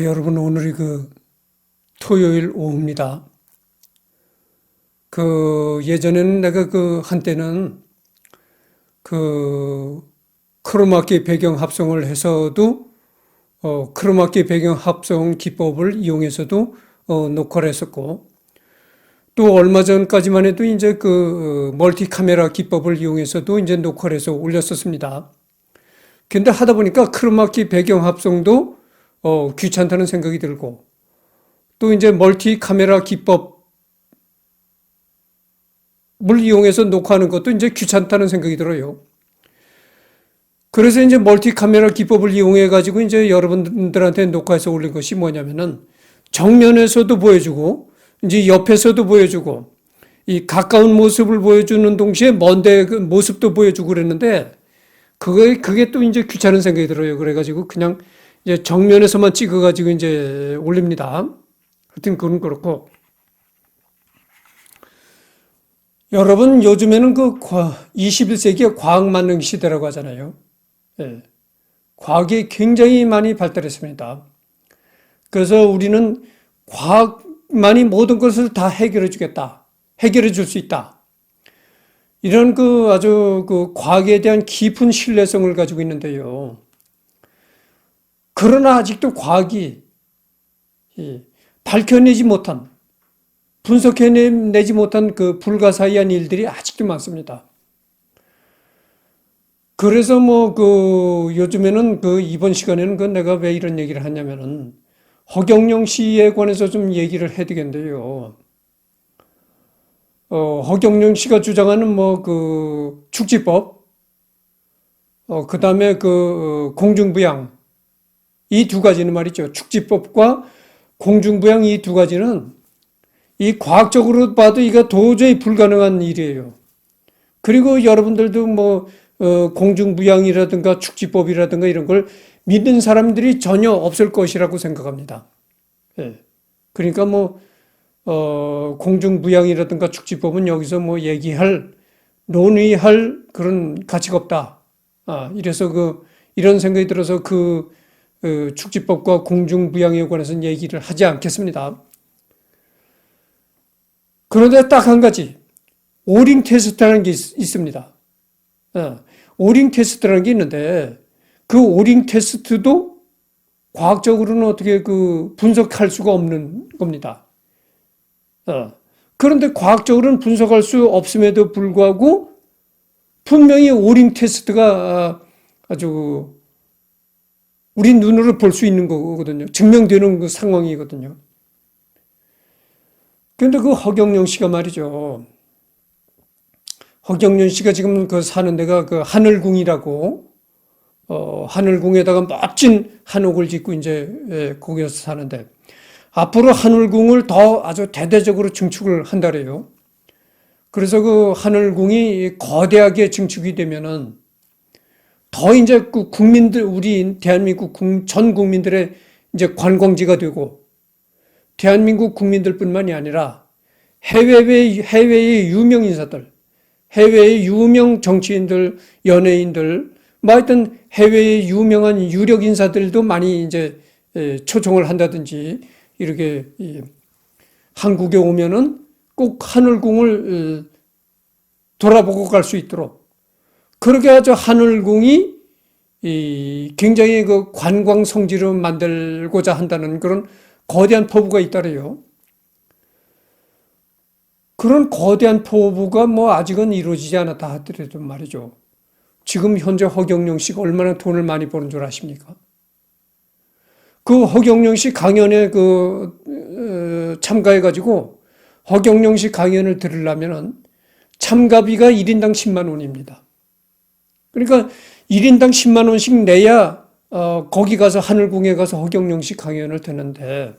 아, 여러분, 오늘이 그 토요일 오후입니다. 그 예전에는 내가 그 한때는 그 크로마키 배경 합성을 해서도 어, 크로마키 배경 합성 기법을 이용해서도 어, 녹화를 했었고 또 얼마 전까지만 해도 이제 그 어, 멀티 카메라 기법을 이용해서도 이제 녹화를 해서 올렸었습니다. 근데 하다 보니까 크로마키 배경 합성도 어, 귀찮다는 생각이 들고 또 이제 멀티 카메라 기법을 이용해서 녹화하는 것도 이제 귀찮다는 생각이 들어요. 그래서 이제 멀티 카메라 기법을 이용해 가지고 이제 여러분들한테 녹화해서 올린 것이 뭐냐면은 정면에서도 보여주고 이제 옆에서도 보여주고 이 가까운 모습을 보여주는 동시에 먼데 그 모습도 보여주고 그랬는데 그게 그게 또 이제 귀찮은 생각이 들어요. 그래가지고 그냥 이제 정면에서만 찍어가지고 이제 올립니다. 하여튼 그건 그렇고 여러분 요즘에는 그 21세기의 과학 만능 시대라고 하잖아요. 예. 과학이 굉장히 많이 발달했습니다. 그래서 우리는 과학만이 모든 것을 다 해결해 주겠다. 해결해 줄 수 있다. 이런 그 아주 그 과학에 대한 깊은 신뢰성을 가지고 있는데요. 그러나 아직도 과학이 밝혀내지 못한, 분석해내지 못한 그 불가사의한 일들이 아직도 많습니다. 그래서 뭐 그 요즘에는 그 이번 시간에는 그 내가 왜 이런 얘기를 하냐면은 허경영 씨에 관해서 좀 얘기를 해야 되겠는데요. 어, 허경영 씨가 주장하는 뭐 그 축지법, 어, 그 다음에 그 공중부양, 이 두 가지는 말이죠. 축지법과 공중부양 이 두 가지는 이 과학적으로 봐도 이거 도저히 불가능한 일이에요. 그리고 여러분들도 뭐 어, 공중부양이라든가 축지법이라든가 이런 걸 믿는 사람들이 전혀 없을 것이라고 생각합니다. 예. 그러니까 뭐 어, 공중부양이라든가 축지법은 여기서 뭐 얘기할 논의할 그런 가치가 없다. 아, 이래서 그 이런 생각이 들어서 그 어, 축지법과 공중부양에 관해서는 얘기를 하지 않겠습니다. 그런데 딱 한 가지 오링 테스트라는 게 있, 습니다 어, 오링 테스트라는 게 있는데 그 오링 테스트도 과학적으로는 어떻게 그 분석할 수가 없는 겁니다. 어. 그런데 과학적으로는 분석할 수 없음에도 불구하고 분명히 오링 테스트가 아주 우리 눈으로 볼 수 있는 거거든요. 증명되는 그 상황이거든요. 그런데 그 허경영 씨가 말이죠. 허경련 씨가 지금 그 사는 데가 그 하늘궁이라고 어, 하늘궁에다가 멋진 한옥을 짓고 이제 예, 거기서 사는데 앞으로 하늘궁을 더 아주 대대적으로 증축을 한다래요. 그래서 그 하늘궁이 거대하게 증축이 되면은 더 이제 그 국민들 우리 대한민국 전 국민들의 이제 관광지가 되고 대한민국 국민들뿐만이 아니라 해외의 해외의 유명 인사들 해외의 유명 정치인들, 연예인들, 뭐 하여튼 해외의 유명한 유력 인사들도 많이 이제 초청을 한다든지 이렇게 한국에 오면은 꼭 하늘궁을 돌아보고 갈 수 있도록 그렇게 아주 하늘궁이 굉장히 그 관광 성지로 만들고자 한다는 그런 거대한 포부가 있다래요. 그런 거대한 포부가 뭐 아직은 이루어지지 않았다 하더라도 말이죠. 지금 현재 허경영 씨가 얼마나 돈을 많이 버는 줄 아십니까? 그 허경영 씨 강연에 그 어, 참가해가지고 허경영 씨 강연을 들으려면은 참가비가 1인당 10만 원입니다. 그러니까 1인당 10만 원씩 내야 어, 거기 가서 하늘궁에 가서 허경영 씨 강연을 듣는데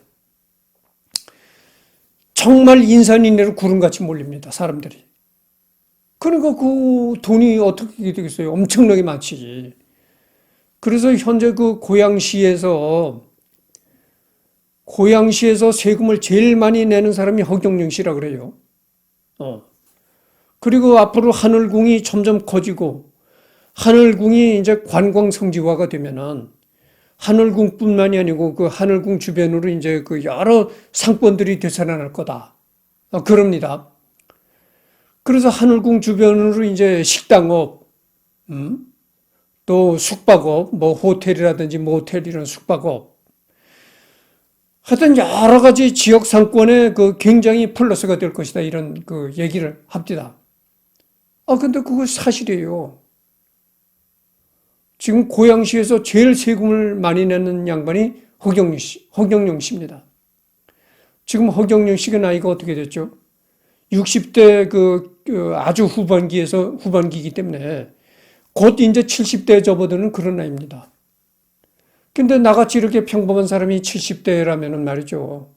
정말 인산인해로 구름같이 몰립니다. 사람들이. 그러니까 그 돈이 어떻게 되겠어요? 엄청나게 많지. 그래서 현재 그 고양시에서 고양시에서 세금을 제일 많이 내는 사람이 허경영 씨라 그래요. 어. 그리고 앞으로 하늘궁이 점점 커지고 하늘궁이 이제 관광 성지화가 되면은 하늘궁뿐만이 아니고 그 하늘궁 주변으로 이제 그 여러 상권들이 되살아날 거다. 어, 그럽니다. 그래서 하늘궁 주변으로 이제 식당업, 음? 또 숙박업, 뭐 호텔이라든지 모텔 이런 숙박업. 하여튼 여러 가지 지역 상권에 그 굉장히 플러스가 될 것이다. 이런 그 얘기를 합니다. 아, 근데 그거 사실이에요. 지금 고양시에서 제일 세금을 많이 내는 양반이 허경영 씨, 허경영 씨입니다. 지금 허경영 씨가 나이가 어떻게 됐죠? 60대 그, 그 아주 후반기에서 후반기이기 때문에 곧 이제 70대에 접어드는 그런 나이입니다. 근데 나같이 이렇게 평범한 사람이 70대라면은 말이죠.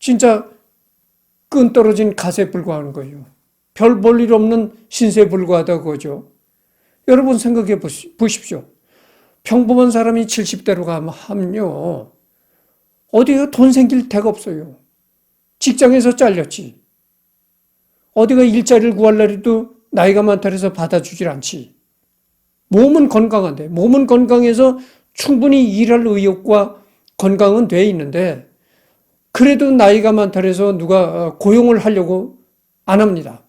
진짜 끈 떨어진 갓에 불과한 거예요. 별 볼 일 없는 신세에 불과하다 그거죠. 여러분 생각해 보십시오. 평범한 사람이 70대로 가면요. 어디가 돈 생길 데가 없어요. 직장에서 잘렸지. 어디가 일자리를 구할날에도 나이가 많다 해서 받아주질 않지. 몸은 건강한데, 몸은 건강해서 충분히 일할 의욕과 건강은 돼 있는데, 그래도 나이가 많다 해서 누가 고용을 하려고 안 합니다.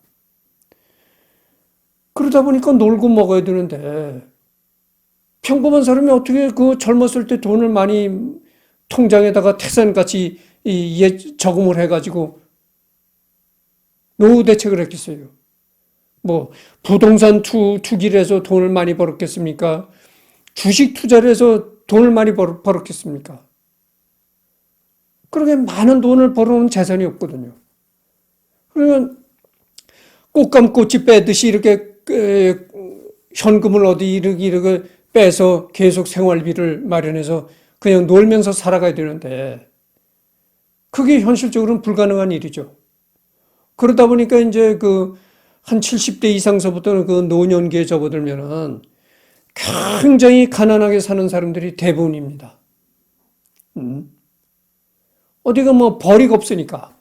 그러다 보니까 놀고 먹어야 되는데, 평범한 사람이 어떻게 그 젊었을 때 돈을 많이 통장에다가 태산같이 저금을 해가지고 노후 대책을 했겠어요. 뭐 부동산 투, 투기를 해서 돈을 많이 벌었겠습니까? 주식 투자를 해서 돈을 많이 벌, 벌었겠습니까? 그렇게 많은 돈을 벌어놓은 재산이 없거든요. 그러면 꽃감꽃이 빼듯이 이렇게 현금을 어디 이렇게, 이렇게 빼서 계속 생활비를 마련해서 그냥 놀면서 살아가야 되는데 그게 현실적으로는 불가능한 일이죠. 그러다 보니까 이제 그 한 70대 이상서부터는 그 노년기에 접어들면은 굉장히 가난하게 사는 사람들이 대부분입니다. 음. 어디가 뭐 벌이가 없으니까.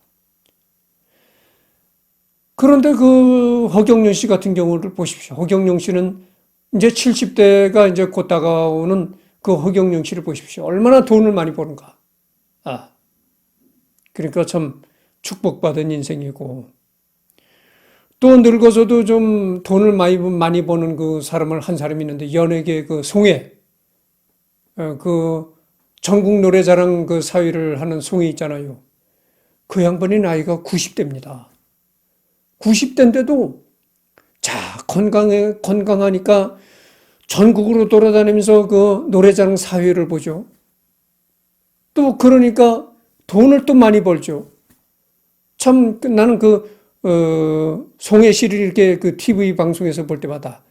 그런데 그 허경영 씨 같은 경우를 보십시오. 허경영 씨는 이제 70대가 이제 곧 다가오는 그 허경영 씨를 보십시오. 얼마나 돈을 많이 버는가. 아. 그러니까 참 축복받은 인생이고 또 늙어서도 좀 돈을 많이, 많이 버는 그 사람을 한 사람이 있는데 연예계 그 송혜 어, 그 전국 노래자랑 그 사위를 하는 송혜 있잖아요. 그 양반이 나이가 90대입니다. 90대인데도 자 건강해 건강하니까 전국으로 돌아다니면서 그 노래자랑 사회를 보죠. 또 그러니까 돈을 또 많이 벌죠. 참 나는 그 어, 송혜 씨를 이렇게 그 TV 방송에서 볼 때마다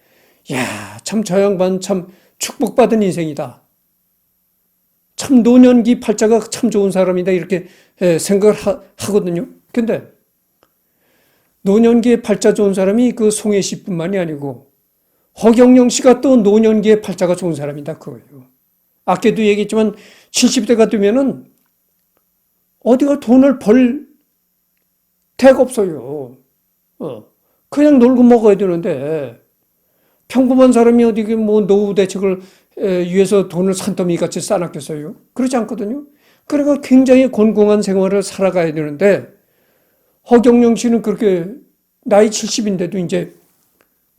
야, 참 저 양반 참 축복받은 인생이다. 참 노년기 팔자가 참 좋은 사람이다 이렇게 생각을 하, 하거든요. 근데 노년기에 팔자 좋은 사람이 그 송혜 씨뿐만이 아니고 허경영 씨가 또 노년기에 팔자가 좋은 사람이다 그거예요. 아까도 얘기했지만 70대가 되면은 어디가 돈을 벌 데가 없어요. 어. 그냥 놀고 먹어야 되는데 평범한 사람이 어디 뭐 노후 대책을 위해서 돈을 산더미 같이 쌓아놨겠어요? 그렇지 않거든요. 그러니까 굉장히 곤궁한 생활을 살아가야 되는데 허경영 씨는 그렇게 나이 70인데도 이제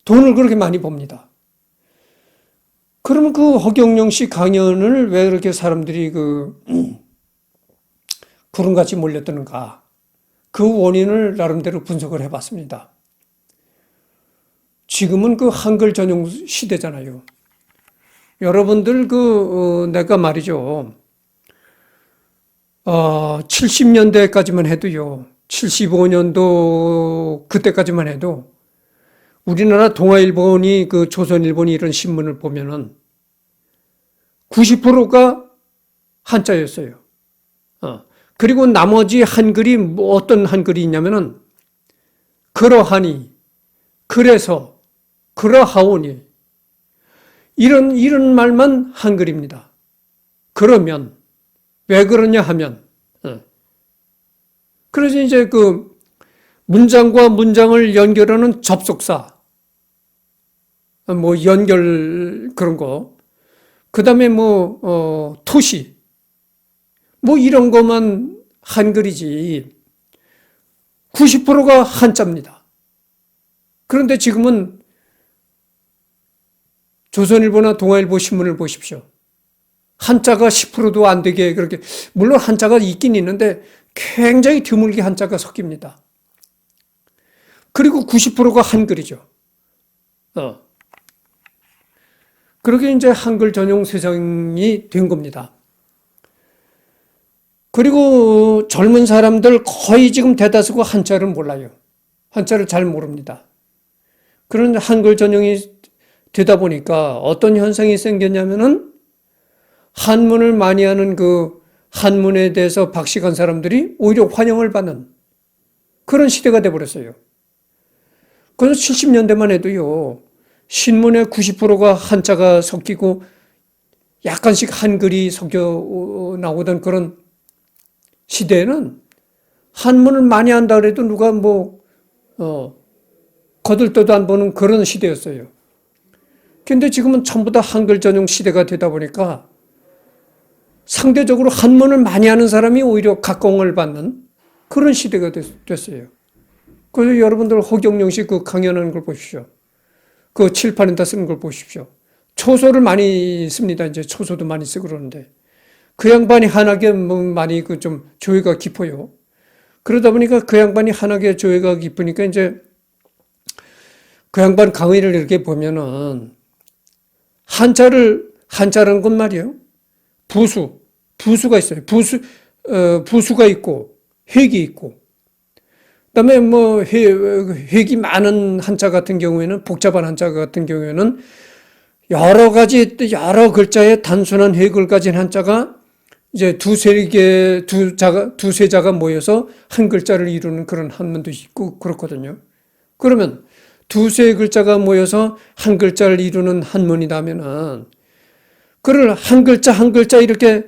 돈을 그렇게 많이 법니다. 그러면 그 허경영 씨 강연을 왜 그렇게 사람들이 그 구름같이 몰렸드는가? 그 원인을 나름대로 분석을 해봤습니다. 지금은 그 한글 전용 시대잖아요. 여러분들 그 어, 내가 말이죠. 어, 70년대까지만 해도요. 75년도 그때까지만 해도 우리나라 동아일본이 그 조선일본이 이런 신문을 보면은 90%가 한자였어요. 어. 그리고 나머지 한글이 뭐 어떤 한글이 있냐면은 그러하니, 그래서, 그러하오니 이런 이런 말만 한글입니다. 그러면 왜 그러냐 하면 어. 그래서 이제 그 문장과 문장을 연결하는 접속사 뭐 연결 그런 거 그 다음에 뭐, 어, 토시. 뭐 이런 것만 한글이지. 90%가 한자입니다. 그런데 지금은 조선일보나 동아일보 신문을 보십시오. 한자가 10%도 안 되게 그렇게, 물론 한자가 있긴 있는데 굉장히 드물게 한자가 섞입니다. 그리고 90%가 한글이죠. 어. 그렇게 이제 한글 전용 세상이 된 겁니다. 그리고 젊은 사람들 거의 지금 대다수가 한자를 몰라요. 한자를 잘 모릅니다. 그런 한글 전용이 되다 보니까 어떤 현상이 생겼냐면은 한문을 많이 하는 그 한문에 대해서 박식한 사람들이 오히려 환영을 받는 그런 시대가 돼버렸어요. 그래서 70년대만 해도요, 신문의 90%가 한자가 섞이고 약간씩 한글이 섞여 나오던 그런 시대에는 한문을 많이 한다 그래도 누가 뭐, 어, 거들떠도 안 보는 그런 시대였어요. 근데 지금은 전부 다 한글 전용 시대가 되다 보니까 상대적으로 한문을 많이 하는 사람이 오히려 각광을 받는 그런 시대가 됐, 어요 그래서 여러분들 허경영 씨 그 강연하는 걸 보십시오. 그 칠판에다 쓰는 걸 보십시오. 초소를 많이 씁니다. 이제 초소도 많이 쓰고 그러는데. 그 양반이 한하게 뭐 많이 그 좀 조예가 깊어요. 그러다 보니까 그 양반이 한하게 조예가 깊으니까 이제 그 양반 강의를 이렇게 보면은 한자를 한자라는 건 말이에요. 부수 부수가 있어요. 부수 어, 부수가 있고 획이 있고 그 다음에 뭐 획, 획이 많은 한자 같은 경우에는 복잡한 한자 같은 경우에는 여러 가지 여러 글자의 단순한 획을 가진 한자가 이제 두세 개, 두 자가, 두세 자가 모여서 한 글자를 이루는 그런 한문도 있고 그렇거든요. 그러면 두세 글자가 모여서 한 글자를 이루는 한문이라면은 그를 한 글자 한 글자 이렇게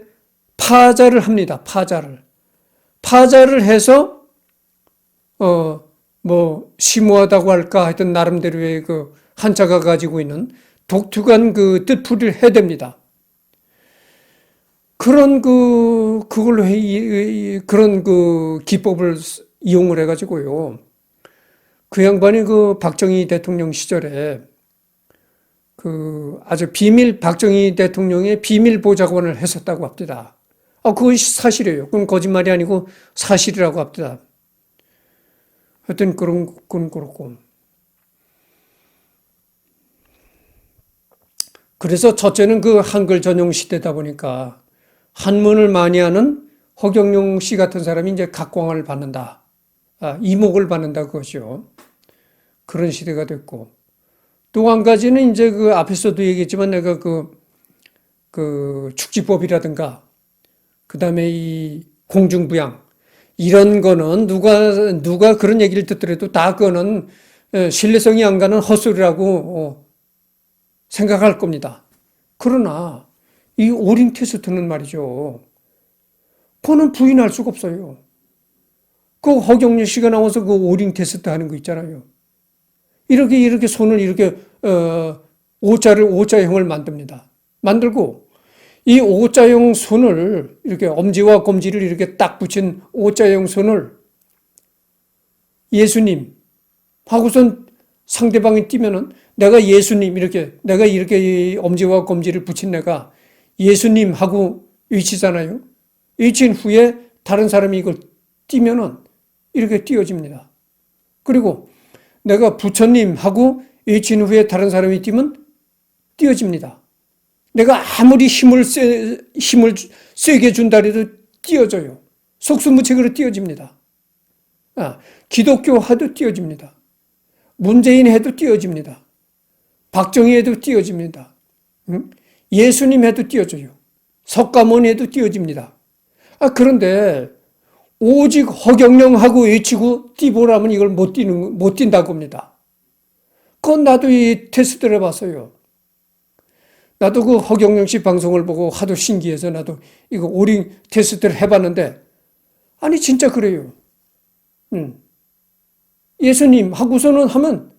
파자를 합니다. 파자를. 파자를 해서 어 뭐 심오하다고 할까 하여튼 나름대로의 그 한자가 가지고 있는 독특한 그 뜻풀이를 해댑니다. 그런 그 그걸로 해 그런 그 기법을 이용을 해가지고요. 그 양반이 그 박정희 대통령 시절에 그 아주 비밀 박정희 대통령의 비밀 보좌관을 했었다고 합니다. 아, 그것이 사실이에요. 그건 거짓말이 아니고 사실이라고 합니다. 하여튼 그런 건 그렇고. 그래서 첫째는 그 한글 전용 시대다 보니까 한문을 많이 하는 허경영 씨 같은 사람이 이제 각광을 받는다. 아, 이목을 받는다 그것이요. 그런 시대가 됐고. 또 한 가지는 이제 그 앞에서도 얘기했지만 내가 그, 그 축지법이라든가 그 다음에 이 공중부양 이런 거는 누가, 누가 그런 얘기를 듣더라도 다 그거는 신뢰성이 안 가는 헛소리라고 어, 생각할 겁니다. 그러나 이 오링 테스트는 말이죠. 그거는 부인할 수가 없어요. 그 허경영 씨가 나와서 그 오링 테스트 하는 거 있잖아요. 이렇게 이렇게 손을 이렇게 어, 오자를 오자형을 만듭니다. 만들고 이 오자형 손을 이렇게 엄지와 검지를 이렇게 딱 붙인 오자형 손을 예수님 하고선 상대방이 뛰면은 내가 예수님 이렇게 내가 이렇게 엄지와 검지를 붙인 내가 예수님 하고 외치잖아요. 외친 후에 다른 사람이 이걸 뛰면은 이렇게 띄어집니다. 그리고 내가 부처님 하고 외친 후에 다른 사람이 뛰면 띄어집니다. 내가 아무리 힘을 세, 힘을 세게 준다 해도 띄어져요. 속수무책으로 띄어집니다. 아, 기독교 하도 띄어집니다. 문재인 해도 띄어집니다. 박정희 해도 띄어집니다. 응? 예수님 해도 띄어져요. 석가모니 해도 띄어집니다. 아, 그런데 오직 허경영하고 외치고 뛰보라면 이걸 못 뛰는, 못 뛴다고 합니다. 그건 나도 이 테스트를 해봤어요. 나도 그 허경영 씨 방송을 보고 하도 신기해서 나도 이거 오링 테스트를 해봤는데, 아니, 진짜 그래요. 음. 예수님 하고서는 하면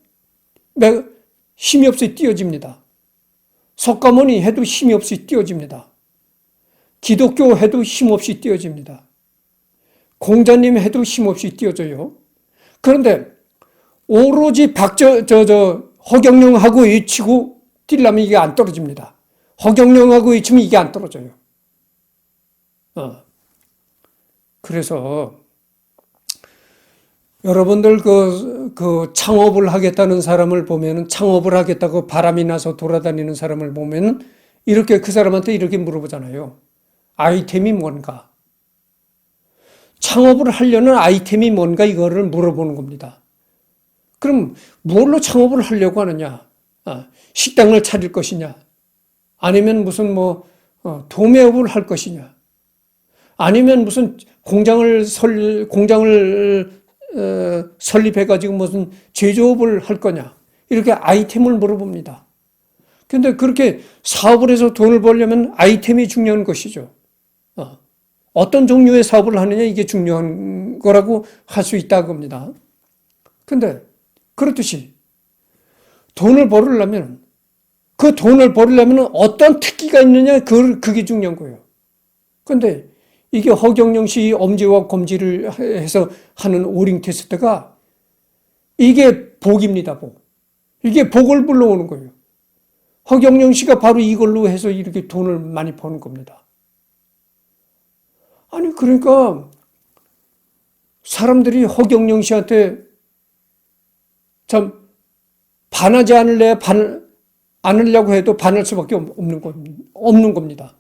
힘이 없어 뛰어집니다. 석가모니 해도 힘이 없이 띄어집니다. 기독교 해도 힘없이 띄어집니다. 공자님 해도 힘없이 띄어져요. 그런데 오로지 박저, 저, 저, 허경영하고 외치고 뛰려면 이게 안 떨어집니다. 허경영하고 외치면 이게 안 떨어져요. 어. 그래서 여러분들 그, 그 창업을 하겠다는 사람을 보면은 창업을 하겠다고 바람이 나서 돌아다니는 사람을 보면 이렇게 그 사람한테 이렇게 물어보잖아요. 아이템이 뭔가? 창업을 하려는 아이템이 뭔가 이거를 물어보는 겁니다. 그럼 뭘로 창업을 하려고 하느냐? 아, 식당을 차릴 것이냐? 아니면 무슨 뭐 어, 도매업을 할 것이냐? 아니면 무슨 공장을 설 공장을 어, 설립해 가지고 무슨 제조업을 할 거냐? 이렇게 아이템을 물어봅니다. 근데 그렇게 사업을 해서 돈을 벌려면 아이템이 중요한 것이죠. 어. 어떤 종류의 사업을 하느냐 이게 중요한 거라고 할 수 있다 겁니다. 근데 그렇듯이 돈을 벌으려면 그 돈을 벌으려면 어떤 특기가 있느냐 그 그게 중요한 거예요. 근데 이게 허경영 씨 엄지와 검지를 해서 하는 오링 테스트가 이게 복입니다, 복. 이게 복을 불러오는 거예요. 허경영 씨가 바로 이걸로 해서 이렇게 돈을 많이 버는 겁니다. 아니, 그러니까 사람들이 허경영 씨한테 참 반하지 않을래, 반, 않으려고 해도 반할 수밖에 없는 겁니다. 없는 겁니다.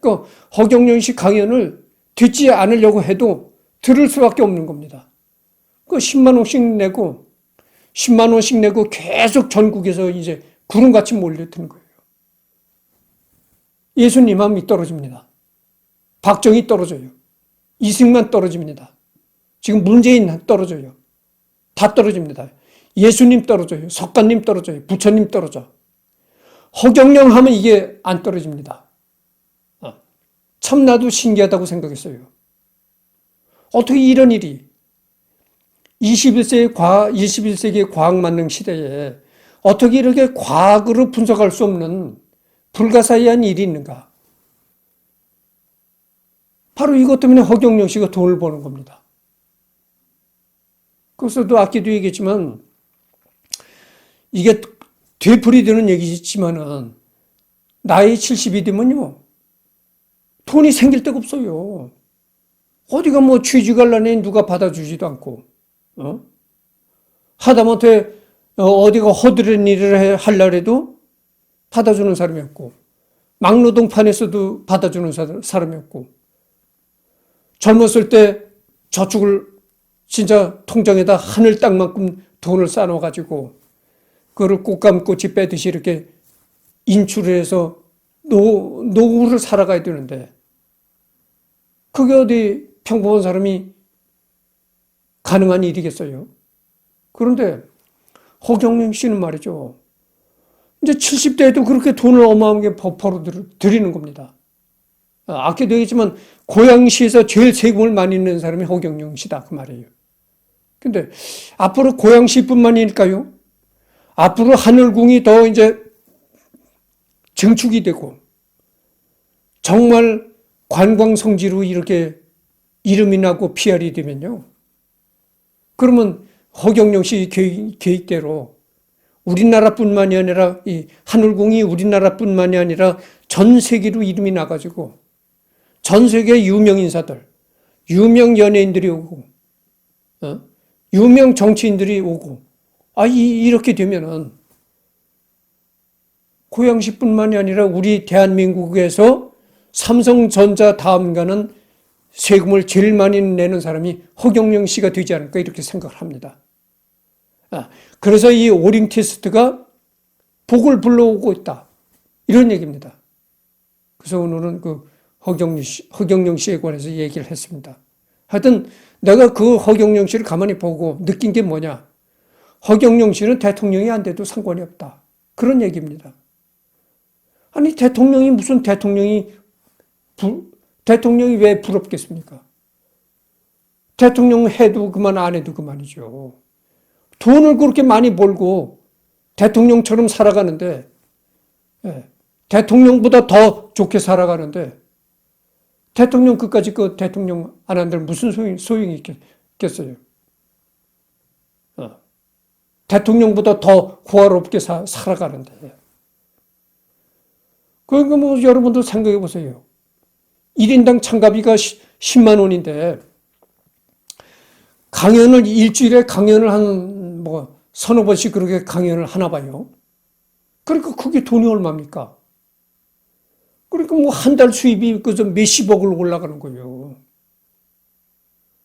그러니까 허경영 씨 강연을 듣지 않으려고 해도 들을 수밖에 없는 겁니다. 그 10만 원씩 내고 10만 원씩 내고 계속 전국에서 이제 구름같이 몰려드는 거예요. 예수님 마음이 떨어집니다. 박정희 떨어져요. 이승만 떨어집니다. 지금 문재인 떨어져요. 다 떨어집니다. 예수님 떨어져요. 석가님 떨어져요. 부처님 떨어져. 허경영 하면 이게 안 떨어집니다. 어. 참 나도 신기하다고 생각했어요. 어떻게 이런 일이 21세기 과 21세기 과학 만능 시대에 어떻게 이렇게 과학으로 분석할 수 없는 불가사의한 일이 있는가? 바로 이것 때문에 허경영 씨가 돈을 버는 겁니다. 그래서도 아까도 얘기했지만 이게 되풀이 되는 얘기지만은 나이 70이 되면요 돈이 생길 데가 없어요. 어디가 뭐 취직할라니 누가 받아주지도 않고 어? 하다못해 어, 어디가 허드렛 일을 하려고 받아주는 사람이 없고 막노동판에서도 받아주는 사람이 없고 젊었을 때 저축을 진짜 통장에다 하늘 땅만큼 돈을 쌓아가지고 그거를 꽃감꽃이 빼듯이 이렇게 인출을 해서 노, 노후를 살아가야 되는데 그게 어디 평범한 사람이 가능한 일이겠어요? 그런데 허경영 씨는 말이죠. 이제 70대에도 그렇게 돈을 어마어마하게 버퍼로 드리는 겁니다. 아, 아까도 얘기했지만 고양시에서 제일 세금을 많이 낸 사람이 허경영 씨다 그 말이에요. 근데 앞으로 고양시뿐만일까요? 앞으로 하늘궁이 더 이제 증축이 되고 정말 관광 성지로 이렇게 이름이 나고 PR이 되면요. 그러면 허경영 씨 계획, 계획대로 우리나라뿐만이 아니라 이 하늘궁이 우리나라뿐만이 아니라 전 세계로 이름이 나가지고 전 세계 유명 인사들, 유명 연예인들이 오고, 어? 유명 정치인들이 오고, 아, 이, 이렇게 되면은 고양시뿐만이 아니라 우리 대한민국에서 삼성전자 다음 가는 세금을 제일 많이 내는 사람이 허경영 씨가 되지 않을까 이렇게 생각을 합니다. 아, 그래서 이 오링 테스트가 복을 불러오고 있다. 이런 얘기입니다. 그래서 오늘은 그 허경영, 씨, 허경영 씨에 관해서 얘기를 했습니다. 하여튼 내가 그 허경영 씨를 가만히 보고 느낀 게 뭐냐. 허경영 씨는 대통령이 안 돼도 상관이 없다. 그런 얘기입니다. 아니, 대통령이 무슨 대통령이, 부, 대통령이 왜 부럽겠습니까? 대통령 해도 그만 안 해도 그만이죠. 돈을 그렇게 많이 벌고 대통령처럼 살아가는데, 예, 대통령보다 더 좋게 살아가는데 대통령 끝까지 그 대통령 안 한다면 무슨 소용, 소용이 있겠, 있겠어요? 어. 대통령보다 더 호화롭게 사, 살아가는데. 그러니까 뭐 여러분도 생각해 보세요. 1인당 참가비가 10만 원인데 강연을 일주일에 강연을 한 뭐 서너 번씩 그렇게 강연을 하나 봐요. 그러니까 그게 돈이 얼마입니까? 그러니까 뭐 한 달 수입이 그저 몇십억을 올라가는 거예요.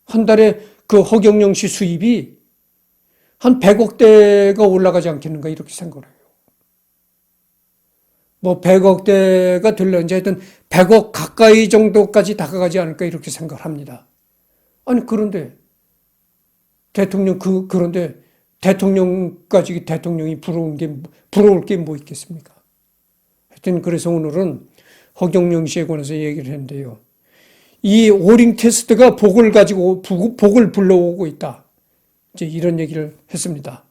한 달에 그 허경영 씨 수입이 한 100억대가 올라가지 않겠는가 이렇게 생각을 해요. 뭐 100억대가 들려는지 하여튼 100억 가까이 정도까지 다가가지 않을까 이렇게 생각을 합니다. 아니 그런데 대통령 그 그런데 대통령까지 대통령이 부러운 게 부러울 게 뭐 있겠습니까? 하여튼 그래서 오늘은 허경영 씨에 관해서 얘기를 했는데요. 이 오링 테스트가 복을 가지고 복을 불러오고 있다. 이제 이런 얘기를 했습니다.